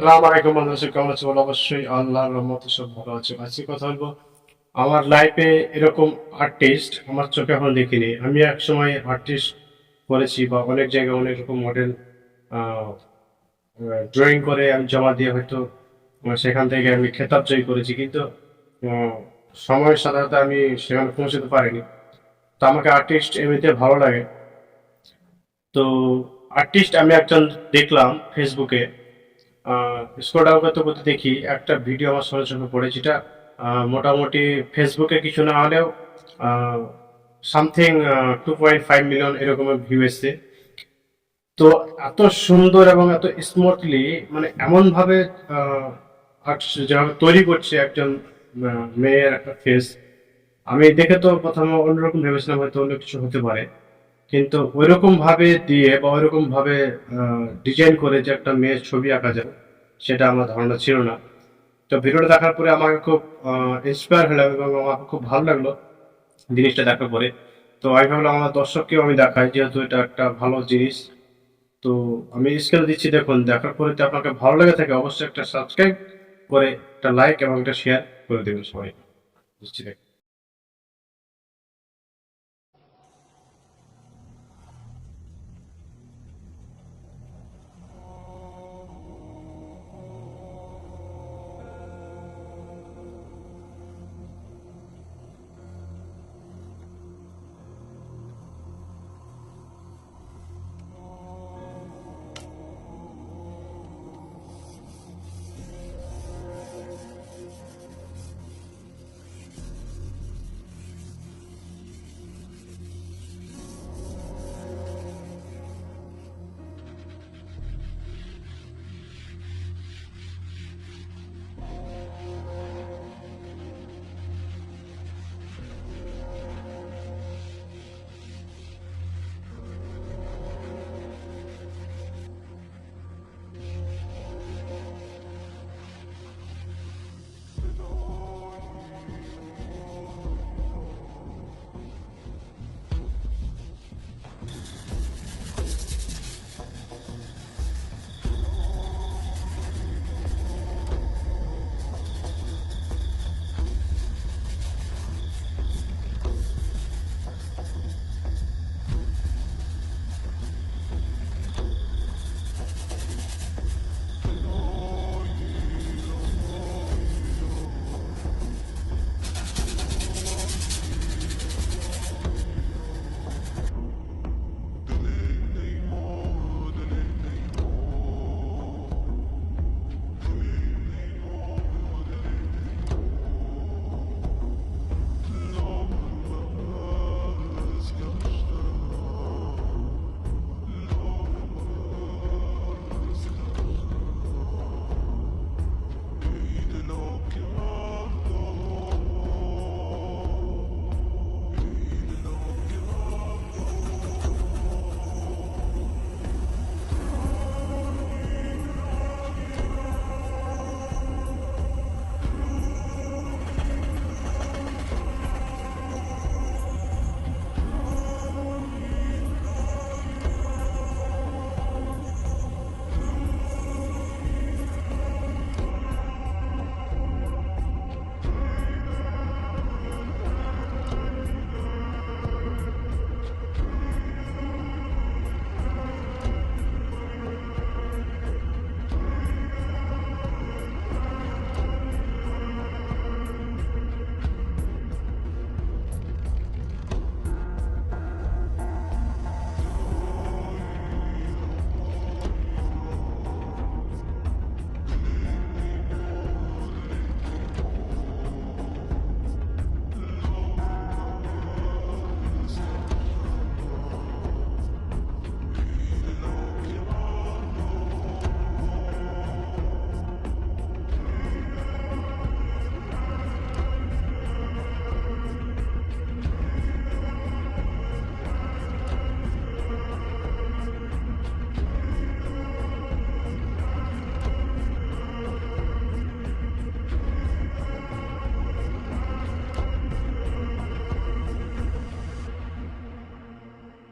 সালাম আলাইকুম বন্ধু কেমন আছো অবশ্যই আল্লাহর রহমতে সব ভালো আছে। আজকে কথা বলব আমার লাইফে এরকম আর্টিস্ট আমার চোখে এখন দেখিনি। আমি এক সময় আর্টিস্ট করেছি বা অনেক জায়গায় অনেক রকম মডেল ড্রয়িং করে আমি জমা দিয়ে হয়তো সেখান থেকে আমি খেতাব জয় করেছি। কিন্তু সাথে সাথে আমি সেখানে পৌঁছতে পারিনি। তো আমাকে আর্টিস্ট এমনিতে ভালো লাগে। তো আর্টিস্ট আমি একজন দেখলাম ফেসবুকে স্ক্রল ডাউন করতে করতে দেখি একটা ভিডিও আমার সামনে চোখে পড়ে যেটা মোটামুটি ফেসবুকে কিছু না হলেও something two point five million এরকমের ভিউ এসছে। তো এত সুন্দর এবং এত স্মুথলি মানে এমন ভাবে আহ, artist যেভাবে তৈরি করছে একজন মেয়ের একটা ফেস আমি দেখে তো প্রথমে অন্যরকম ভেবেছিলাম হয়তো অন্য কিছু হতে পারে। কিন্তু ওইরকম ভাবে দিয়ে বা ওইরকম ভাবে ডিজাইন করে যে একটা মেয়ের ছবি আঁকা যাবে সেটা আমার ধারণা ছিল না। তো ভিডিওটা দেখার পরে আমাকে খুব ইন্সপায়ার হলাম এবং আমার খুব ভালো লাগল জিনিসটা দেখার পরে। তো আমি ভাবলাম আমার দর্শককেও আমি দেখাই, যেহেতু এটা একটা ভালো জিনিস। তো আমি স্কেল দিচ্ছি, দেখুন, দেখার পরে তো আপনাকে ভালো লেগে থাকে, অবশ্যই একটা সাবস্ক্রাইব করে, একটা লাইক এবং একটা শেয়ার করে দেবেন সবাই। দিচ্ছি দেখুন